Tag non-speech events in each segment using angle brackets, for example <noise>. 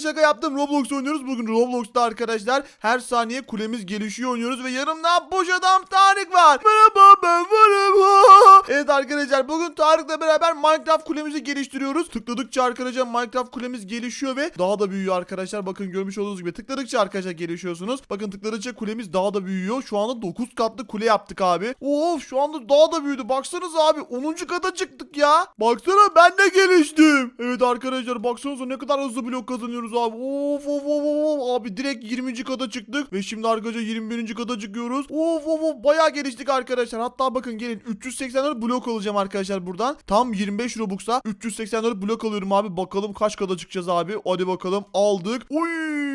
şaka yaptım. Roblox oynuyoruz. Bugün arkadaşlar her saniye kulemiz gelişiyor oynuyoruz ve yanımda boş adam Tarık var. Merhaba ben varım. Evet arkadaşlar bugün Tarık'la beraber Minecraft kulemizi geliştiriyoruz. Tıkladıkça arkadaşlar Minecraft kulemiz gelişiyor ve daha da büyüyor arkadaşlar. Bakın görmüş olduğunuz gibi tıkladıkça arkadaşlar gelişiyorsunuz. Bakın tıkladıkça kulemiz daha da büyüyor. Şu anda 9 katlı kule yaptık abi. Of şu anda daha da büyüdü. Baksanıza abi 10. kata çıktık ya. Baksana ben de geliştim. Evet arkadaşlar baksanıza ne kadar hızlı blok kazanıyoruz abi. Of of of of. Abi direkt 20. kata çıktık. Ve şimdi arkadaşlar 21. kata çıkıyoruz. Of of of bayağı geliştik arkadaşlar. Hatta bakın gelin 384 blok alacağım arkadaşlar buradan. Tam 25 Robux'a 384 blok alıyorum abi. Bakalım kaç kata çıkacağız abi. Hadi bakalım aldık. Oy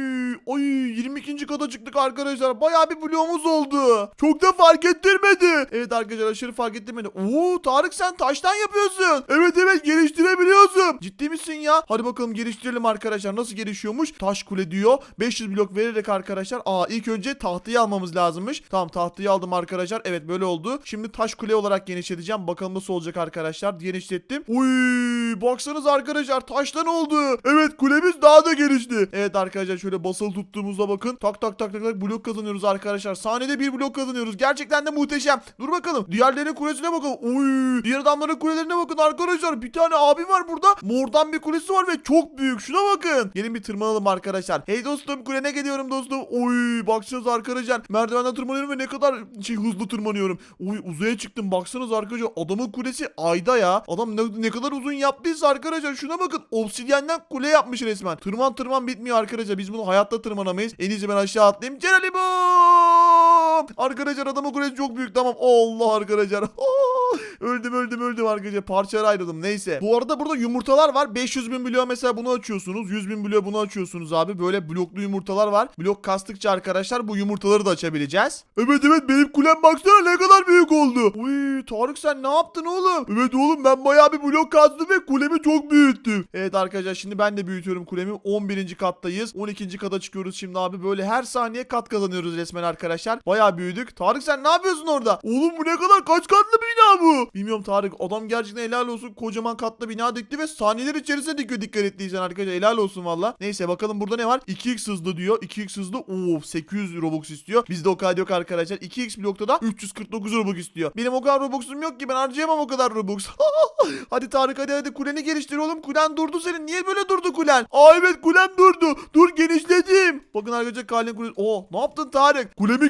Oy 22. kata çıktık arkadaşlar. Bayağı bir bloğumuz oldu. Çok da fark ettirmedi. Evet arkadaşlar aşırı fark ettirmedi. Oo Tarık sen taştan yapıyorsun. Evet evet geliştirebiliyorsun. Ciddi misin ya? Hadi bakalım geliştirelim arkadaşlar. Nasıl gelişiyormuş? Taş kule diyor. 500 blok vererek arkadaşlar. Aa ilk önce tahtayı almamız lazımmış. Tamam tahtayı aldım arkadaşlar. Evet böyle oldu. Şimdi taş kule olarak genişleteceğim. Bakalım nasıl olacak arkadaşlar. Genişlettim. Uy baksanız arkadaşlar taştan oldu. Evet kulemiz daha da gelişti. Evet arkadaşlar şöyle basılı tuttuğumuzda bakın. Tak tak tak tak tak blok kazanıyoruz arkadaşlar. Saniyede bir blok kazanıyoruz. Gerçekten de muhteşem. Dur bakalım. Diğerlerinin kulesine bakın. Uy diğer adamların kulelerine bakın arkadaşlar. Bir tane abi var burada. Mordan bir kulesi var ve çok büyük. Şuna bakın. Gelin bir tırmanalım arkadaşlar. Hey dostum kulene geliyorum dostum. Oy baksanıza arkadaşlar. Merdivenden tırmanıyorum ve ne kadar şey hızlı tırmanıyorum. Oy uzaya çıktım. Baksanız arkadaşlar adamın kulesi ayda ya. Adam ne, ne kadar uzun yaptıysa arkadaşlar şuna bakın. Obsidyenden kule yapmış resmen. Tırman tırman bitmiyor arkadaşlar. Biz bunu hayatta tırmanamayız. En iyisi ben aşağı atlayayım. Arkadaşlar adamın kulesi çok büyük. Tamam. Allah arkadaşlar. <laughs> öldüm öldüm öldüm arkadaşlar. Parçalara ayrıldım. Neyse. Bu arada burada yumurtalar var. 500 bin bloğa mesela bunu açıyorsunuz. 100 bin bloğa bunu açıyorsunuz abi. Böyle bloklu yumurtalar var. Blok kastıkça arkadaşlar bu yumurtaları da açabileceğiz. Evet evet benim kulem baksana ne kadar büyük oldu. Uy Tarık sen ne yaptın oğlum? Evet oğlum ben bayağı bir blok kazdım ve kulemi çok büyüttüm. Evet arkadaşlar şimdi ben de büyütüyorum kulemi. 11. kattayız. 12. kata çıkıyoruz şimdi abi. Böyle her saniye kat kazanıyoruz resmen arkadaşlar. Bayağı büyüdük. Tarık sen ne yapıyorsun orada? Oğlum bu ne kadar kaç katlı bina bu? Bilmiyorum Tarık. Adam gerçekten helal olsun. Kocaman katlı bina dikti ve saniyeler içerisinde dikiyor dikkat ettiysen arkadaşlar. Helal olsun valla. Neyse bakalım burada ne var? 2x hızlı diyor. 2x hızlı. Oo 800 Robux istiyor. Bizde o kadar yok arkadaşlar. 2x blokta da 349 Robux istiyor. Benim o kadar Robux'um yok ki ben harcayamam o kadar Robux. <laughs> hadi Tarık hadi hadi kuleni geliştir oğlum. Kulen durdu senin. Niye böyle durdu kulen? Aa evet kulem durdu. Dur genişledim. Bakın arkadaşlar Kale'nin kulesi. Oo ne yaptın Tarık? Kulemi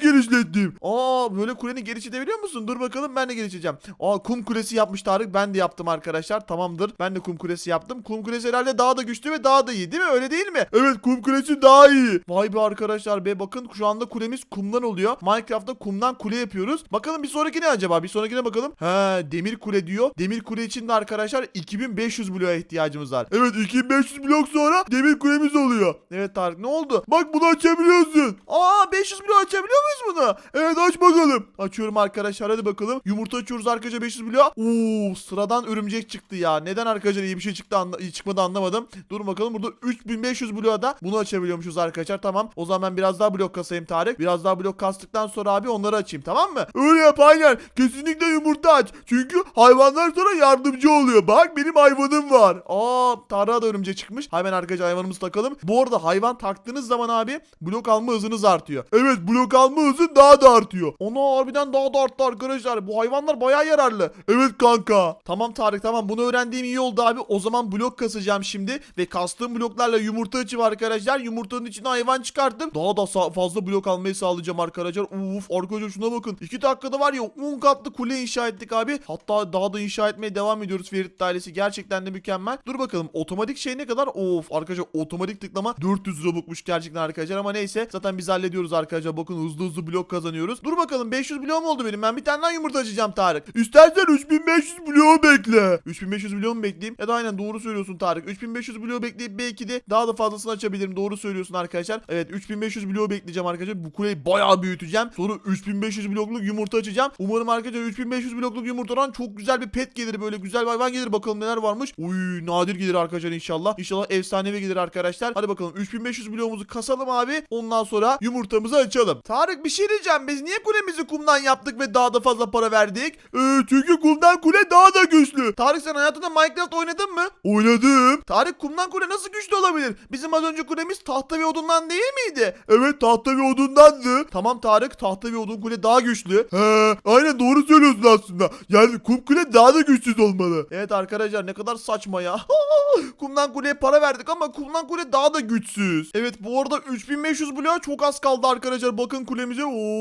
genişlettim. Aa böyle kuleni genişletebiliyor musun? Dur bakalım ben de geliştireceğim. Aa kum kulesi yapmış Tarık. Ben de yaptım arkadaşlar. Tamamdır. Ben de kum kulesi yaptım. Kum kulesi herhalde daha da güçlü ve daha da iyi değil mi? Öyle değil mi? Evet kum kulesi daha iyi. Vay be arkadaşlar be bakın şu anda kulemiz kumdan oluyor. Minecraft'ta kumdan kule yapıyoruz. Bakalım bir sonraki ne acaba? Bir sonrakine bakalım. He demir kule diyor. Demir kule için de arkadaşlar 2500 bloğa ihtiyacımız var. Evet 2500 blok sonra demir kulemiz oluyor. Evet Tarık ne oldu? Bak bunu açabiliyorsun. Aa 500 blok açabiliyor muyuz bunu? Evet aç bakalım. Açıyorum arkadaşlar hadi bakalım. Yumurta açıyoruz arkadaşlar 500 bloğa. Oo sıradan örümcek çıktı ya. Neden arkadaşlar iyi bir şey çıktı anla çıkmadı anlamadım. Dur bakalım burada 3500 bloğa da bunu açabiliyormuşuz arkadaşlar. Tamam. O zaman ben biraz daha blok kasayım Tarık. Biraz daha blok kastıktan sonra abi onları açayım tamam mı? Öyle yap aynen. Kesinlikle yumurta aç. Çünkü hayvanlar sana yardımcı oluyor. Bak benim hayvanım var. Aa Tarık'a da örümcek çıkmış. Hemen arkadaşlar hayvanımızı takalım. Bu arada hayvan taktığınız zaman abi blok alma hızınız artıyor. Evet blok alma hızın daha da artıyor. Ona harbiden daha da arttı arkadaşlar. Bu hayvanlar bayağı yararlı. Evet kanka. Tamam Tarık tamam bunu öğrendiğim iyi oldu abi. O zaman blok kasacağım şimdi. Ve kastığım bloklarla yumurta açayım arkadaşlar. Yumurtanın içine hayvan çıkarttım. Daha da fazla blok almayı sağlayacağım arkadaşlar. Uf arkadaşlar şuna bakın. 2 dakikada var ya 10 katlı kule inşa ettik abi. Hatta daha da inşa etmeye devam ediyoruz Ferit ailesi. Gerçekten de mükemmel. Dur bakalım otomatik şey ne kadar? Of arkadaşlar otomatik tıklama 400 Robux'muş gerçekten arkadaşlar ama neyse. Zaten biz hallediyoruz arkadaşlar. Bakın hızlı hızlı blok kazanıyoruz. Dur bakalım 500 bloğum oldu benim. Ben bir tane daha yumurta açacağım Tarık. İstersen 3500 bloğu bekle. 3500 bloğu mu bekleyeyim? Ya da aynen doğru söylüyorsun Tarık. 3500 bloğu bekleyip belki de daha da fazlasını açabilirim. Doğru söylüyorsun arkadaşlar. Evet 3500 bloğu bekleyeceğim arkadaşlar. Bu kuleyi bayağı büyüteceğim. Sonra 3500 blokluk yumurta açacağım. Umarım arkadaşlar 3500 blokluk yumurtadan çok güzel bir pet gelir. Böyle güzel bir hayvan gelir. Bakalım neler varmış. Uy nadir gelir arkadaşlar inşallah. İnşallah efsanevi gelir arkadaşlar. Hadi bakalım 3500 bloğumuzu kasalım abi. Ondan sonra yumurtamızı açalım. Tarık bir şey. Diyeceğim. Biz niye kulemizi kumdan yaptık ve daha da fazla para verdik? Ee, çünkü kumdan kule daha da güçlü. Tarık sen hayatında Minecraft oynadın mı? Oynadım. Tarık kumdan kule nasıl güçlü olabilir? Bizim az önce kulemiz tahta ve odundan değil miydi? Evet tahta ve odundandı. Tamam Tarık tahta ve odun kule daha güçlü. He aynen doğru söylüyorsun aslında. Yani kum kule daha da güçsüz olmalı. Evet arkadaşlar ne kadar saçma ya. <laughs> kumdan kuleye para verdik ama kumdan kule daha da güçsüz. Evet bu arada 3500 bloğa çok az kaldı arkadaşlar. Bakın kulemize. Oo,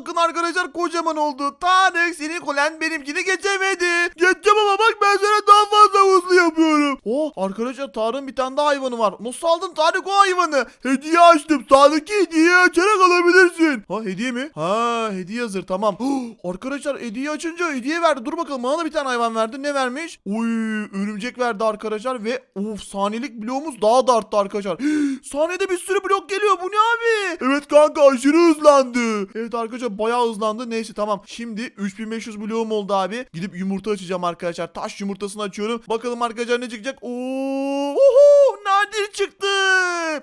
bakın arkadaşlar kocaman oldu. Tarık senin kulen benimkini geçemedi. Geçeceğim ama bak ben sana daha fazla hızlı yapıyorum. Oh arkadaşlar Tarık'ın bir tane daha hayvanı var. Nasıl aldın Tarık o hayvanı? Hediye açtım. Sağdaki hediyeyi açarak alabilirsin. Ha hediye mi? Ha hediye hazır tamam. <gasps> arkadaşlar hediye açınca hediye verdi. Dur bakalım bana da bir tane hayvan verdi. Ne vermiş? Uy örümcek verdi arkadaşlar ve of saniyelik bloğumuz daha da arttı arkadaşlar. <gasps> Saniyede bir sürü blok geliyor. Bu ne abi? Evet kanka aşırı hızlandı. Evet arkadaşlar bayağı hızlandı. Neyse tamam. Şimdi 3500 bloğum oldu abi. Gidip yumurta açacağım arkadaşlar. Taş yumurtasını açıyorum. Bakalım arkadaşlar ne çıkacak? Oo, oho, nadir çıktı.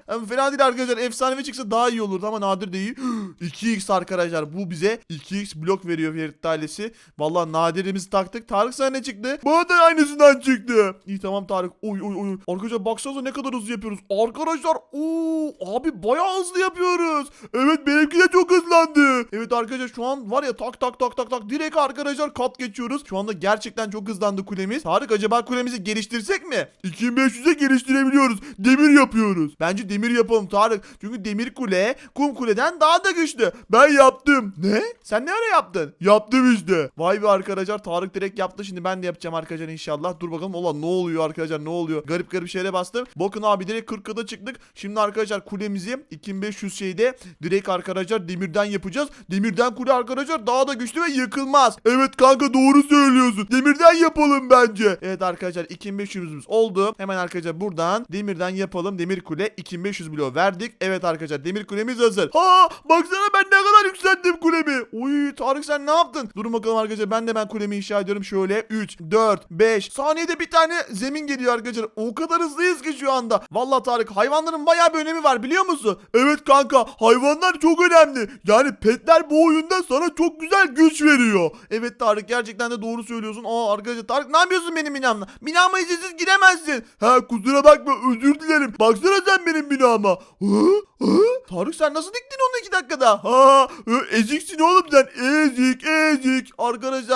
Hem fena değil arkadaşlar. Efsanevi çıksa daha iyi olurdu ama nadir değil. 2x <gasps> arkadaşlar. Bu bize 2x blok veriyor Ferit ailesi. Vallahi nadirimizi taktık. Tarık sana ne çıktı? Bana da aynısından çıktı. İyi tamam Tarık. Oy oy oy. Arkadaşlar baksanıza ne kadar hızlı yapıyoruz. Arkadaşlar ooo abi bayağı hızlı yapıyoruz. Evet benimki de çok hızlandı. Evet arkadaşlar şu an var ya tak tak tak tak tak direkt arkadaşlar kat geçiyoruz. Şu anda gerçekten çok hızlandı kulemiz. Tarık acaba kulemizi geliştirsek mi? 2500'e geliştirebiliyoruz. Demir yapıyoruz. Bence demir yapalım Tarık. Çünkü demir kule kum kuleden daha da güçlü. Ben yaptım. Ne? Sen ne ara yaptın? Yaptım işte. Vay be arkadaşlar Tarık direkt yaptı. Şimdi ben de yapacağım arkadaşlar inşallah. Dur bakalım. Ulan ne oluyor arkadaşlar ne oluyor? Garip garip şeylere bastım. Bakın abi direkt 40'a çıktık. Şimdi arkadaşlar kulemizi 2500 şeyde direkt arkadaşlar demirden yapacağız. Demirden kule arkadaşlar daha da güçlü ve yıkılmaz. Evet kanka doğru söylüyorsun. Demirden yapalım bence. Evet arkadaşlar 2500'ümüz oldu. Hemen arkadaşlar buradan demirden yapalım. Demir kule 2500 bloğu verdik. Evet arkadaşlar demir kulemiz hazır. Ha baksana ben ne kadar yükselttim kulemi. Uy Tarık sen ne yaptın? Durun bakalım arkadaşlar ben de ben kulemi inşa ediyorum. Şöyle 3, 4, 5. Saniyede bir tane zemin geliyor arkadaşlar. O kadar hızlıyız ki şu anda. Vallahi Tarık hayvanların bayağı bir önemi var biliyor musun? Evet kanka hayvanlar çok önemli. Yani petler bu oyunda sana çok güzel güç veriyor. Evet Tarık gerçekten de doğru söylüyorsun. Aa arkadaşlar Tarık ne yapıyorsun benim binamla? Binama izinsiz giremezsin. Ha kusura bakma özür dilerim. Baksana sen benim binama. Tarık sen nasıl diktin onu iki dakikada? Ha, eziksin oğlum sen. Ezik.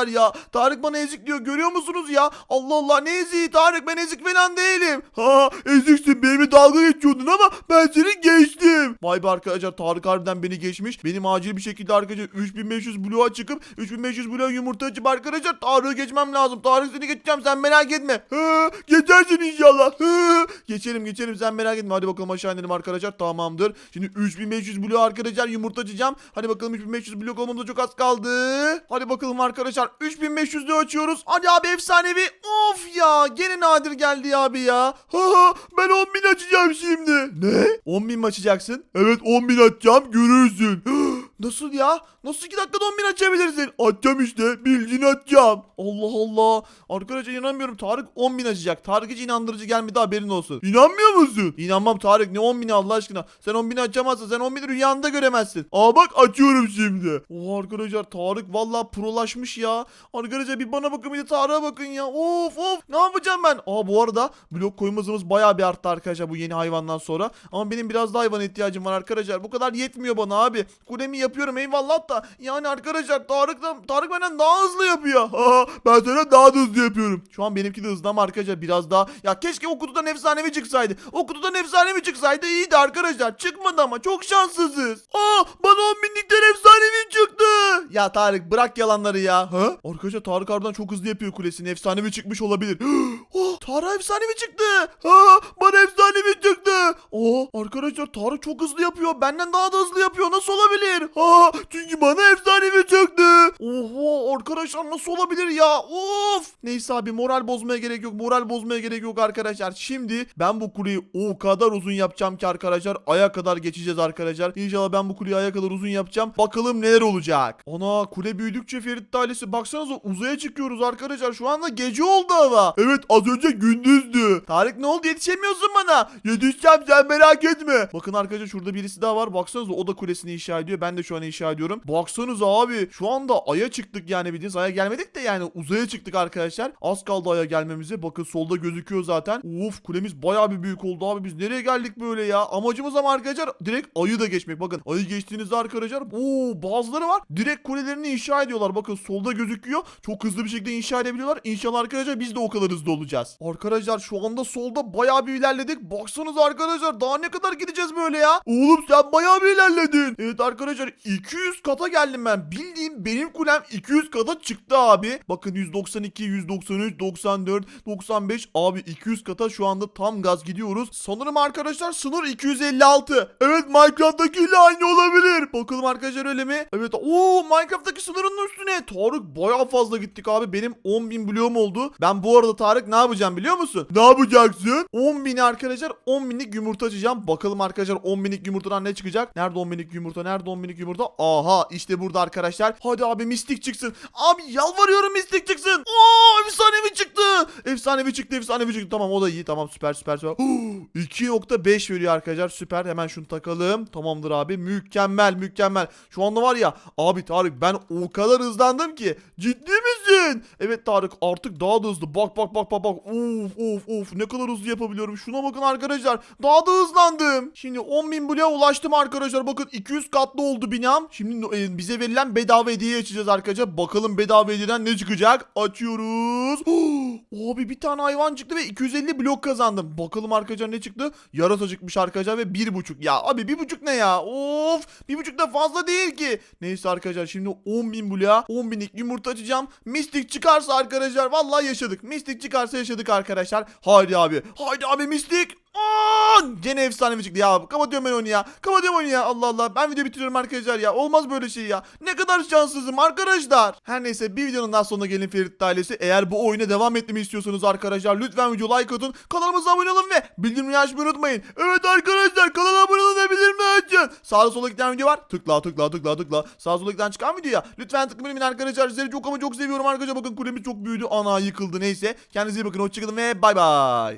Arkadaşlar ya Tarık bana ezik diyor. Görüyor musunuz ya? Allah Allah ne eziği Tarık ben ezik falan değilim. Ha eziksin benimle dalga geçiyordun ama ben seni geçtim. Vay be arkadaşlar Tarık harbiden beni geçmiş. Benim acil bir şekilde arkadaşlar 3500 bloğa çıkıp 3500 bloğa yumurta açıp arkadaşlar Tarık'ı geçmem lazım. Tarık seni geçeceğim sen merak etme. Ha, geçersin inşallah. Ha, geçelim geçelim sen merak etme. Hadi bakalım aşağı inelim arkadaşlar. Tamamdır. Şimdi 3500 bloğa arkadaşlar yumurta açacağım. Hadi bakalım 3500 blok olmamıza çok az kaldı. Hadi bakalım arkadaşlar 3500'de açıyoruz. Hadi abi efsanevi. Of ya gene nadir geldi abi ya. Ha, ha, ben 10.000 açacağım şimdi. Ne? 10.000 mi açacaksın? Evet 10.000 açacağım görürsün. <gasps> Nasıl ya? Nasıl 2 dakikada 10 bin açabilirsin? Açacağım işte. Bildiğini açacağım. Allah Allah. Arkadaşlar inanmıyorum. Tarık 10 bin açacak. Tarık hiç inandırıcı gelmedi haberin olsun. İnanmıyor musun? İnanmam Tarık. Ne 10 bini Allah aşkına. Sen 10 bini açamazsın. Sen 10 bini rüyanda göremezsin. Aa bak açıyorum şimdi. Oo arkadaşlar Tarık valla prolaşmış ya. Arkadaşlar bir bana bakın bir de Tarık'a bakın ya. Of of. Ne yapacağım ben? Aa bu arada blok koymamız bayağı bir arttı arkadaşlar bu yeni hayvandan sonra. Ama benim biraz daha hayvana ihtiyacım var arkadaşlar. Bu kadar yetmiyor bana abi. Kulemi yapıyorum eyvallah da. Yani arkadaşlar Tarık da Tarık benden daha hızlı yapıyor. <laughs> Ha, ben sana daha da hızlı yapıyorum. Şu an benimki de hızlı ama arkadaşlar biraz daha. Ya keşke o kutudan efsanevi çıksaydı. O kutudan efsanevi çıksaydı iyiydi arkadaşlar. Çıkmadı ama çok şanssızız. Aa bana 10 binlikten efsanevi çıktı. Ya Tarık bırak yalanları ya. Ha? Arkadaşlar Tarık harbiden çok hızlı yapıyor kulesini. Efsanevi çıkmış olabilir. <gasps> oh, Tarık efsanevi çıktı. Ha, bana efsanevi çıktı. Oh, arkadaşlar Tarık çok hızlı yapıyor. Benden daha da hızlı yapıyor. Nasıl olabilir? Ha, çünkü bana efsanevi çıktı. Oho arkadaşlar nasıl olabilir ya? Of. Neyse abi moral bozmaya gerek yok. Moral bozmaya gerek yok arkadaşlar. Şimdi ben bu kuleyi o kadar uzun yapacağım ki arkadaşlar. Aya kadar geçeceğiz arkadaşlar. İnşallah ben bu kuleyi aya kadar uzun yapacağım. Bakalım neler olacak. Ana kule büyüdükçe Ferit ailesi baksanıza uzaya çıkıyoruz arkadaşlar. Şu anda gece oldu hava. Evet az önce gündüzdü. Tarık ne oldu yetişemiyorsun bana. Yetişeceğim sen merak etme. Bakın arkadaşlar şurada birisi daha var. Baksanıza o da kulesini inşa ediyor. Ben de şu an inşa ediyorum. Baksanıza abi şu anda aya çıktık yani bildiğiniz aya gelmedik de yani uzaya çıktık arkadaşlar. Az kaldı aya gelmemize. Bakın solda gözüküyor zaten. Uf kulemiz bayağı bir büyük oldu abi. Biz nereye geldik böyle ya? Amacımız ama arkadaşlar direkt ayı da geçmek. Bakın ayı geçtiğinizde arkadaşlar oo bazıları var. Direkt kulelerini inşa ediyorlar. Bakın solda gözüküyor. Çok hızlı bir şekilde inşa edebiliyorlar. İnşallah arkadaşlar biz de o kadar hızlı olacağız. Arkadaşlar şu anda solda bayağı bir ilerledik. Baksanıza arkadaşlar daha ne kadar gideceğiz böyle ya? Oğlum sen bayağı bir ilerledin. Evet arkadaşlar 200 kata geldim ben. Bildiğim benim kulem 200 kata çıktı abi. Bakın 192, 193, 94, 95 abi 200 kata şu anda tam gaz gidiyoruz. Sanırım arkadaşlar sınır 256. Evet Minecraft'takiyle aynı olabilir. Bakalım arkadaşlar öyle mi? Evet. Oo Minecraft'taki sınırın üstüne. Tarık bayağı fazla gittik abi. Benim 10.000 bloğum oldu. Ben bu arada Tarık ne yapacağım biliyor musun? Ne yapacaksın? 10.000 arkadaşlar 10 binlik yumurta açacağım. Bakalım arkadaşlar 10 binlik yumurtadan ne çıkacak? Nerede 10 binlik yumurta? Nerede 10 binlik yumurta? Aha işte burada arkadaşlar. Hadi abi mistik çıksın. Abi yalvarıyorum mistik çıksın. Oo efsanevi çıktı. Efsanevi çıktı efsanevi çıktı. Tamam o da iyi. Tamam süper süper süper. <gasps> 2.5 veriyor arkadaşlar. Süper. Hemen şunu takalım. Tamamdır abi. Mükemmel mükemmel. Şu anda var ya abi Tarık ben o kadar hızlandım ki. Ciddi misin? Evet Tarık artık daha da hızlı. Bak bak bak bak bak. Of of of ne kadar hızlı yapabiliyorum. Şuna bakın arkadaşlar. Daha da hızlandım. Şimdi 10.000 bloğa ulaştım arkadaşlar. Bakın 200 katlı oldu binam. Şimdi e, bize verilen bedava hediye açacağız arkadaşlar. Bakalım bedava hediyeden ne çıkacak? Açıyoruz. <gasps> Abi bir tane hayvan çıktı ve 250 blok kazandım. Bakalım arkadaşlar ne çıktı? Yarasa çıkmış arkadaşlar ve 1.5. Ya abi 1.5 ne ya? Of 1.5 da fazla değil ki. Neyse arkadaşlar şimdi 10.000 bloğa 10.000'lik yumurta açacağım. Mistik çıkarsa arkadaşlar vallahi yaşadık. Mistik çıkarsa yaşadık arkadaşlar. Haydi abi. Haydi abi mistik. Aa, gene efsanevi çıktı ya. Kapatıyorum ben onu ya. Kapatıyorum onu ya. Allah Allah. Ben video bitiriyorum arkadaşlar ya. Olmaz böyle şey ya. Ne kadar şanssızım arkadaşlar. Her neyse bir videonun daha sonuna gelin Ferit ailesi. Eğer bu oyuna devam etmemi istiyorsanız arkadaşlar lütfen video like atın. Kanalımıza abone olun ve bildirimleri açmayı unutmayın. Evet arkadaşlar kanala abone olun ve bildirimleri açın. Sağda solda giden video var. Tıkla tıkla tıkla tıkla. Sağ solda giden çıkan videoya. Lütfen tıklamayın arkadaşlar. Sizleri çok ama çok seviyorum arkadaşlar. Bakın kulemiz çok büyüdü. Ana yıkıldı neyse. Kendinize iyi bakın. Hoşçakalın ve bay bay.